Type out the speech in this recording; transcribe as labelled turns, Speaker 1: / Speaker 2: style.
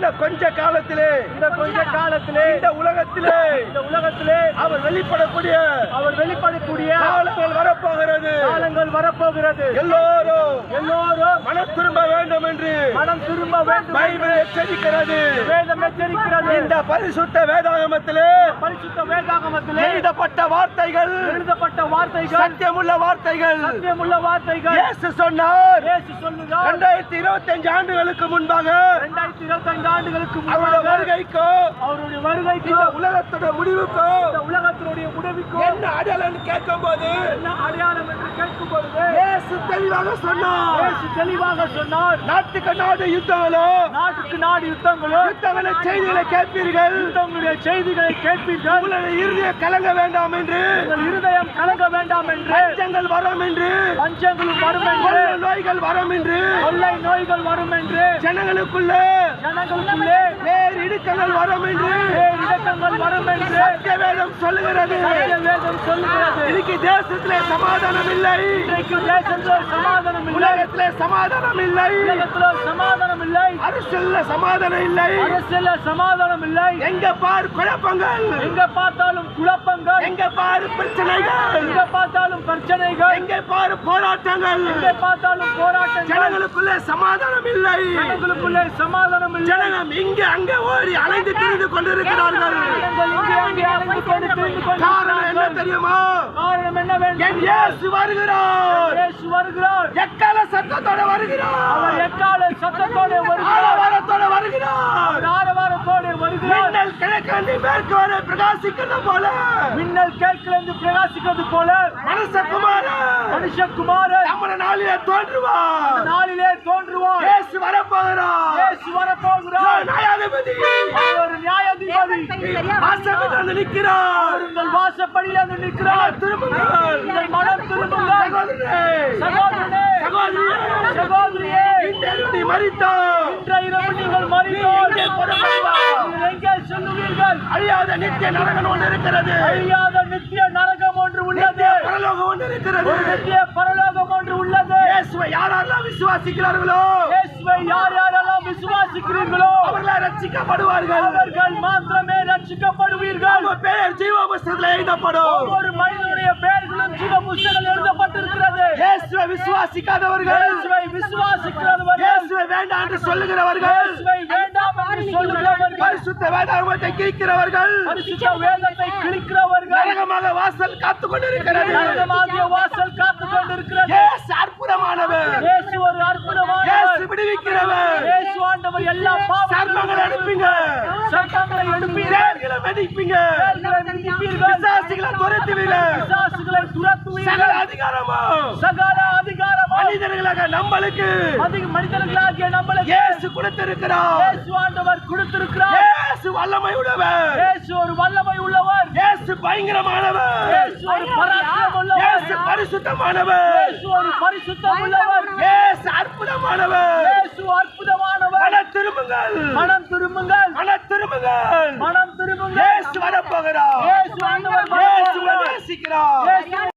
Speaker 1: இந்த கொஞ்ச காலத்திலே
Speaker 2: இந்த கொஞ்ச காலத்திலே
Speaker 1: இந்த உலகத்திலே
Speaker 2: இந்த உலகத்திலே
Speaker 1: அவர் வெளிப்படக்கூடிய
Speaker 2: அவர் வெளிப்படக்கூடிய
Speaker 1: காலங்கள் வரப்போகிறது.
Speaker 2: காலங்கள் வரப்போகிறது.
Speaker 1: எல்லோரும்
Speaker 2: எல்லோரும்
Speaker 1: மனம் திரும்ப வேண்டும் என்று
Speaker 2: மனம் திரும்ப
Speaker 1: பைபிள் எச்சரிக்கிறது.
Speaker 2: வேதம் எச்சரிக்கிறது.
Speaker 1: இந்த பரிசுத்த வேதாகமத்திலே
Speaker 2: பரிசுத்த வேதாகமத்திலே
Speaker 1: எழுதப்பட்ட வார்த்தைகள்
Speaker 2: எழுதப்பட்ட வார்த்தைகள்
Speaker 1: சத்தியமுள்ள வார்த்தைகள்.
Speaker 2: சத்தியமுள்ள வார்த்தைகள்.
Speaker 1: இயேசு சொன்னார்.
Speaker 2: இயேசு
Speaker 1: இருபத்தி அஞ்சு ஆண்டுகளுக்கு முன்பாக
Speaker 2: இரண்டாயிரத்தி இருபத்தி ஐந்து ஆண்டுகளுக்கு
Speaker 1: அவருடைய
Speaker 2: முன்பாக
Speaker 1: வருகைக்கோ
Speaker 2: அவருடைய வருகைக்கு
Speaker 1: இந்த உலகத்தோட முடிவுக்கோ
Speaker 2: உலகத்தினுடைய முடிவுக்கு
Speaker 1: என்ன அடையாளம் கேட்கும் போது
Speaker 2: என்ன அடையாளம் என்று கேட்கும் பொழுது
Speaker 1: இயேசு தெளிவாக சொன்னார்.
Speaker 2: இயேசு தெளிவாக சொன்னார்.
Speaker 1: நாட்டுக்கு நாடு யுத்தங்களோ
Speaker 2: நாட்டுக்கு நாடு யுத்தங்களோ
Speaker 1: யுத்தங்கள செய்திகளை கேட்பீர்கள்.
Speaker 2: யுத்தங்களுடைய செய்திகளை கேட்பீர்கள்.
Speaker 1: உங்களுடைய இறுதியை கலங்க வேண்டாம் என்று.
Speaker 2: உங்கள் இருதயம் கலங்க வேண்டாம் என்று.
Speaker 1: பஞ்சங்கள் வரும் என்று.
Speaker 2: பஞ்சங்களும் வரும் என்று.
Speaker 1: நோய்கள் வரும் என்று.
Speaker 2: கொள்ளை நோய்கள் வரும் என்று.
Speaker 1: ஜனங்களுக்குள்ள
Speaker 2: ஜனங்களுக்குள்ளே
Speaker 1: வேறு இடுக்கங்கள் வரும் என்று.
Speaker 2: இடக்கங்கள் வரும் என்று
Speaker 1: சத்திய வேதம் சொல்லுகிறது.
Speaker 2: சத்திய வேதம் சொல்லுகிறது.
Speaker 1: இன்னைக்கு தேசத்திலே சமாதானம் இல்லை
Speaker 2: இன்றைக்கு தேசத்தில் சமாதானம் இல்லை
Speaker 1: உலகத்திலே சமாதானம் இல்லை
Speaker 2: உலகத்தில் சமாதானம் இல்லை
Speaker 1: அரசியல்ல சமாதானம் இல்லை.
Speaker 2: அரசியல சமாதானம் இல்லை
Speaker 1: எங்க பார் குழப்பங்கள்?
Speaker 2: எங்க பார்த்தாலும் குழப்பங்கள்.
Speaker 1: எங்க பார் பிரச்சனைகள்?
Speaker 2: எங்க பார்த்தாலும் பிரச்சனைகள்.
Speaker 1: எங்க பார் போராட்டங்கள்?
Speaker 2: எங்க பார்த்தாலும் போராட்டங்கள்.
Speaker 1: ஜனங்களுக்குள்ளே சமாதானம் இல்லை
Speaker 2: ஜனங்களுக்குள்ளே சமாதானம் இல்லை
Speaker 1: ஜனங்கள் இங்க அங்க ஓடி அலைந்து திரிந்து கொண்டிருக்கிறார்கள். காரணம் என்ன. தெரியுமா?
Speaker 2: காரணம் என்னவென்று
Speaker 1: என் இயேசு வருகிறார்.
Speaker 2: இயேசு வருகிறார்.
Speaker 1: எக்கால சத்தத்தோட
Speaker 2: அவர்
Speaker 1: வருகிறார்
Speaker 2: எக்கால சத்தத்தோடு வருகிறார்?
Speaker 1: ஆரவாரத்தோட வருகிறார்.
Speaker 2: அவர் ஆரவாரத்தோடு வருகிறார்.
Speaker 1: மின்னல் கிழக்கு மேற்கு வரை பிரகாசிக்கிறது போல.
Speaker 2: மின்னல் கேட்கிறது பிரகாசிக்கிறது போல.
Speaker 1: மனசகுமார
Speaker 2: மனுஷகுமாரன்
Speaker 1: நம்மள நாளிலே தோன்றுவார்.
Speaker 2: நாளிலே தோன்றுவார்.
Speaker 1: இயேசு வரப்போகிறார்.
Speaker 2: இயேசு வரப்போகிறார்.
Speaker 1: நியாயாதிபதி
Speaker 2: அவர் ஒரு நியாயாதிபதி
Speaker 1: வாசகத்தில் வந்து நிற்கிறார்.
Speaker 2: உங்கள் வாசப்படியில் வந்து நிற்கிறார்.
Speaker 1: திரும்புங்கள்
Speaker 2: உங்கள் மனம் திரும்புங்கள்
Speaker 1: சகோதரனே. சகோதரியே
Speaker 2: சகோதரியே
Speaker 1: இன்றைய நீ
Speaker 2: இரவு நீங்கள்
Speaker 1: எங்கே
Speaker 2: செல்லுவீர்கள்?
Speaker 1: அழியாத நித்திய நரகன் ஒன்று இருக்கிறது.
Speaker 2: அழியாத நித்திய நரகம் ஒன்று உள்ளது.
Speaker 1: பரலோகம் ஒன்று இருக்கிறது.
Speaker 2: ஒரு நித்திய பரலோகம் ஒன்று உள்ளது.
Speaker 1: இயேசுவை யாரெல்லாம் விசுவாசிக்கிறார்களோ?
Speaker 2: இயேசுவை யார் யாரெல்லாம் விசுவாசிக்கிறீர்களோ?
Speaker 1: ரட்சிக்கப்படுவார்கள்.
Speaker 2: அவர்கள் மாத்திரமே ரட்சிக்கப்படுவீர்கள்.
Speaker 1: பெயர் ஜீவ புஸ்தகத்தில் எழுதப்படும்.
Speaker 2: ஒவ்வொரு மனிதனுடைய பெயர்களும் ஜீவ புஸ்தகம் எழுதப்பட்டிருக்கிறது.
Speaker 1: இயேசுவை விசுவாசிக்காதவர்கள்.
Speaker 2: இயேசுவை விசுவாசிக்கிறவர்கள்.
Speaker 1: இயேசுவை வேண்டாம் என்று சொல்லுகிறவர்கள்.
Speaker 2: இயேசுவை வேண்டாம் என்று சொல்லுகிறவர்கள்.
Speaker 1: பரிசுத்த வேதாகமத்தை கிழிக்கிறவர்கள்.
Speaker 2: பரிசுத்த வேதத்தை கிழிக்கிறவர்கள்.
Speaker 1: நரகமாக வாசல் காத்து கொண்டிருக்கிறது.
Speaker 2: நரகமாகிய வாசல் காத்து கொண்டிருக்கிறது.
Speaker 1: இயேசு அற்புதமானவர்.
Speaker 2: இயேசு ஒரு அற்புதமானவர்
Speaker 1: இயேசு விடுவிக்கிறவர்
Speaker 2: ஆண்டவர் எல்லா
Speaker 1: சர்மங்களை
Speaker 2: சட்டங்களை எடுப்பீர்கள்
Speaker 1: தேர்களை மிதிப்பீங்க. பிசாசுகளை துரத்துவீங்க.
Speaker 2: பிசாசுகளை துரத்துவீர்கள்
Speaker 1: சகல அதிகாரமும்
Speaker 2: சகல அதிகாரம்?
Speaker 1: மனிதர்களாக நம்மளுக்கு.
Speaker 2: மனிதர்களாகிய நம்மளுக்கு.
Speaker 1: இயேசு கொடுத்திருக்கிறார்.
Speaker 2: இயேசு ஆண்டவர் கொடுத்திருக்கிறார்.
Speaker 1: இயேசு வல்லமை உள்ளவர்
Speaker 2: இயேசு ஒரு வல்லமை உள்ளவர்.
Speaker 1: இயேசு பயங்கரமானவர்.
Speaker 2: இயேசு ஒரு பராக்கிரம் உள்ளவர்
Speaker 1: இயேசு பரிசுத்தமானவர்.
Speaker 2: இயேசு ஒரு பரிசுத்தம் உள்ளவர்
Speaker 1: இயேசு அற்புதமானவர்.
Speaker 2: இயேசு அற்புதமானவர். மனம் திரும்புங்கள்
Speaker 1: மன திரும்புங்கள்.
Speaker 2: மனம் திரும்புங்கள்.